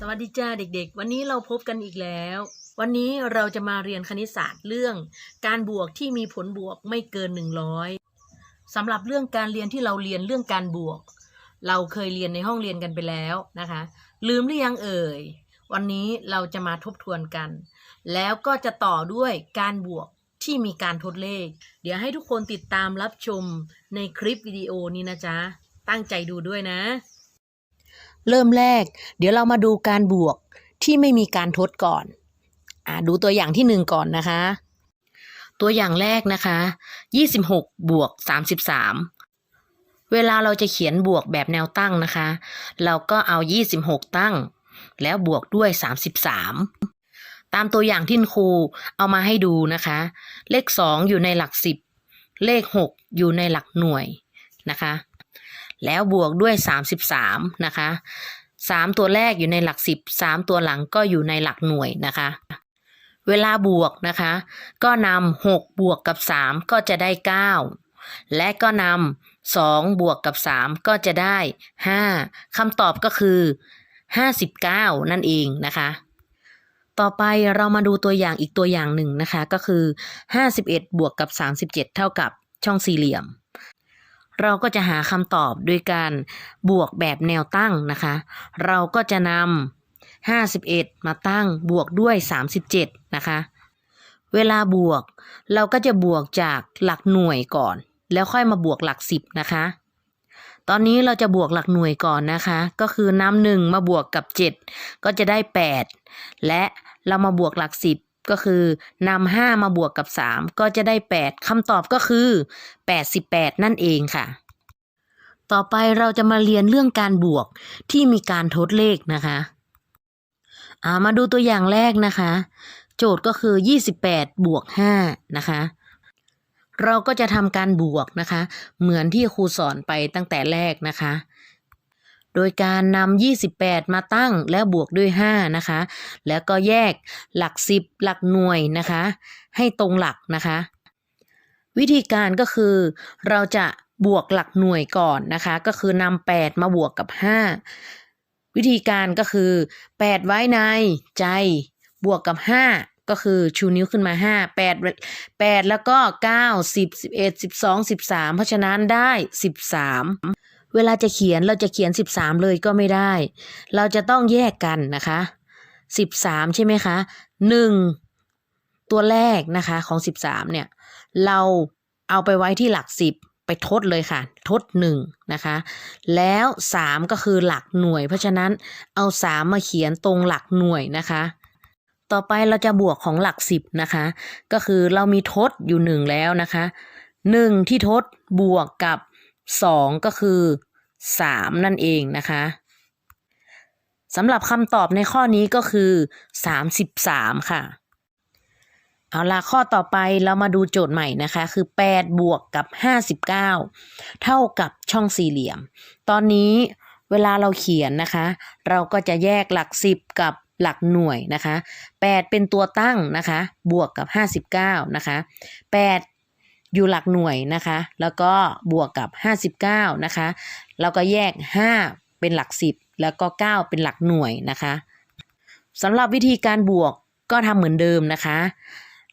สวัสดีจ้าเด็กๆ วันนี้เราพบกันอีกแล้ว วันนี้เราจะมาเรียนคณิตศาสตร์เรื่อง การบวกที่มีผลบวกไม่เกิน 100สำหรับเรื่องการเรียนที่เราเรียนเรื่องการบวก เราเคยเรียนในห้องเรียนกันไปแล้วนะคะ ลืมหรือยังเอ่ย วันนี้เราจะมาทบทวนกัน แล้วก็จะต่อด้วยการบวกที่มีการทดเลข เดี๋ยวให้ทุกคนติดตามรับชมในคลิปวิดีโอนี้นะจ๊ะ ตั้งใจดูด้วยนะ เริ่มแรก เดี๋ยวเรามาดูการบวกที่ไม่มีการทดก่อนอ่าดูตัวอย่างที่หนึ่งก่อนนะคะ ตัวอย่างแรกนะคะ26บวก33เวลาเราจะเขียนบวกแบบแนวตั้งนะคะ เราก็เอา26ตั้ง แล้วบวกด้วย33ตามตัวอย่างที่ครูเอามาให้ดูนะคะ เลข2อยู่ในหลัก10เลข6อยู่ในหลักหน่วยนะคะ แล้วบวกด้วย 33 นะคะ 3 ตัวแรกอยู่ในหลัก 10 3 ตัวหลังก็อยู่ในหลักหน่วยนะคะ เวลาบวกนะคะ ก็นำ6บวกกับ 3 ก็จะได้ 9 และก็นำ2บวกกับ 3 ก็จะได้ 5คำตอบก็คือ 59 นั่นเองนะคะต่อไปเรามาดูตัวอย่างอีกตัวอย่างหนึ่งนะคะ ก็คือ 51 บวกกับ 37 เท่ากับช่องสี่เหลี่ยม เราก็จะหาคำตอบด้วยการบวกแบบแนวตั้งนะคะ เราก็จะนำ51 มาตั้งบวกด้วย 37 นะคะ เวลาบวก เราก็จะบวกจากหลักหน่วยก่อน แล้วค่อยมาบวกหลัก 10 นะคะ ตอนนี้เราจะบวกหลักหน่วยก่อนนะคะ ก็คือนำหนึ่งมาบวกกับ 7 ก็จะได้ 8 และเรามาบวกหลัก 10 ก็คือนำห้ามาบวกกับ3ก็จะได้8คำตอบก็คือ88นั่นเองค่ะ ต่อไปเราจะมาเรียนเรื่องการบวกที่มีการทดเลขนะคะามาดูตัวอย่างแรกนะคะ โจทย์ก็คือ 28 บวก 5 นะคะ เราก็จะทำการบวกนะคะ เหมือนที่ครูสอนไปตั้งแต่แรกนะคะ โดยการนำ28 มาตั้งแล้วบวกด้วย 5 นะคะ แล้วก็แยกหลัก 10 หลักหน่วยนะคะ ให้ตรงหลักนะคะ วิธีการก็คือเราจะบวกหลักหน่วยก่อนนะคะ ก็คือนำ8มาบวกกับ 5 วิธีการก็คือ 8 ไว้ในใจบวกกับ 5ก็คือชูนิ้วขึ้นมา 5 8 8 แล้วก็ 9 10 11 12 13 เพราะฉะนั้นได้ 13 เวลาจะเขียนเราจะเขียน 13 เลยก็ไม่ได้ เราจะต้องแยกกันนะคะ 13 ใช่ไหมคะ 1 ตัวแรกนะคะของ 13 เนี่ย เราเอาไปไว้ที่หลัก 10 ไปทดเลยค่ะ ทด 1 นะคะ แล้ว 3 ก็คือหลักหน่วย เพราะฉะนั้นเอา 3 มาเขียนตรงหลักหน่วยนะคะต่อไปเราจะบวกของหลัก10นะคะ ก็คือเรามีทดอยู่1แล้วนะคะ1ที่ทดบวกกับ 2ก็คือ3นั่นเองนะคะสำหรับคำตอบในข้อนี้ก็คือ33ค่ะ เอาละข้อต่อไปเรามาดูโจทย์ใหม่นะคะ คือ8บวกกับ59เก้าเท่ากับช่องสี่เหลี่ยม ตอนนี้เวลาเราเขียนนะคะ เราก็จะแยกหลัก10กับหลักหน่วยนะคะ8เป็นตัวตั้งนะคะ บวกกับ59นะคะ8 อยู่หลักหน่วยนะคะ แล้วก็บวกกับ 59 นะคะเราก็แยก 5 เป็นหลัก 10 แล้วก็ 9 เป็นหลักหน่วยนะคะสำหรับวิธีการบวกก็ทำเหมือนเดิมนะคะ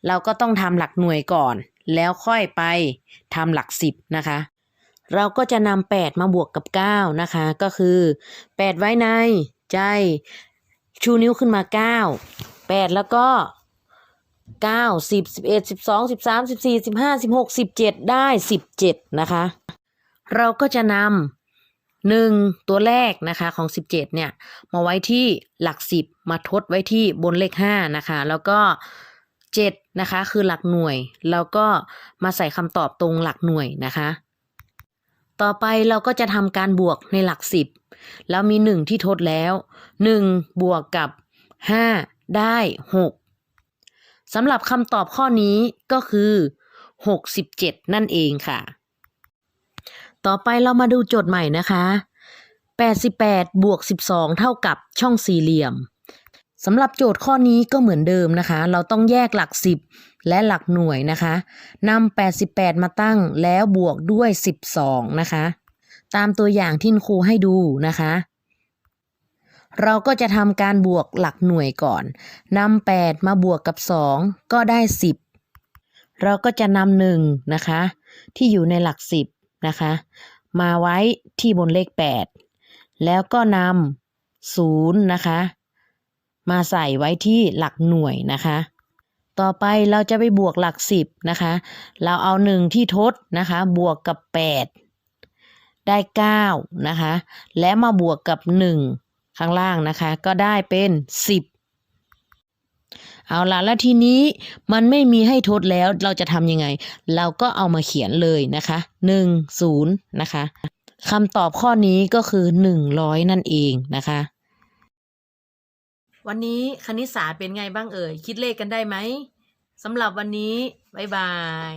เราก็ต้องทำหลักหน่วยก่อน แล้วค่อยไปทำหลัก 10 นะคะ เราก็จะนำ8มาบวกกับ 9 นะคะ ก็คือ 8 ไว้ในใจ ชูนิ้วขึ้นมา 9 8 แล้วก็ 9 10 11 12 13 14 15 16 17ได้17นะคะ เราก็จะนำหนึ่งตัวแรกนะคะของ17เนี่ย มาไว้ที่หลัก10มาทดไว้ที่บนเลข5นะคะ แล้วก็7นะคะคือหลักหน่วย แล้วก็มาใส่คำตอบตรงหลักหน่วยนะคะ ต่อไปเราก็จะทำการบวกในหลัก10แล้วมี1ที่ทดแล้ว1บวกกับ5ได้6 สำหรับคำตอบข้อนี้ก็คือ 67 นั่นเองค่ะ ต่อไปเรามาดูโจทย์ใหม่นะคะ 88 บวก 12 เท่ากับช่องสี่เหลี่ยมสำหรับโจทย์ข้อนี้ก็เหมือนเดิมนะคะ เราต้องแยกหลัก 10 และหลักหน่วยนะคะนำ88 มาตั้งแล้วบวกด้วย 12 นะคะ ตามตัวอย่างที่ครูให้ดูนะคะ เราก็จะทำการบวกหลักหน่วยก่อนนำ8มาบวกกับ 2 ก็ได้ 10 เราก็จะนำหนึ่งนะคะ ที่อยู่ในหลัก 10 นะคะ มาไว้ที่บนเลข 8 แล้วก็นำ0นะคะ มาใส่ไว้ที่หลักหน่วยนะคะ ต่อไปเราจะไปบวกหลัก 10 นะคะ เราเอา1ที่ทดนะคะ บวกกับ 8 ได้ 9 นะคะ และมาบวกกับ 1 ข้างล่างนะคะ ก็ได้เป็น 10 เอาละแล้วทีนี้มันไม่มีให้ทดแล้วเราจะทำยังไง เราก็เอามาเขียนเลยนะคะ1 0นะคะคำตอบข้อนี้ก็คือ 100 นั่นเองนะคะ วันนี้คณิตศาสตร์เป็นไงบ้างเอ่ย คิดเลขกันได้ไหมสำหรับวันนี้ บ๊ายบาย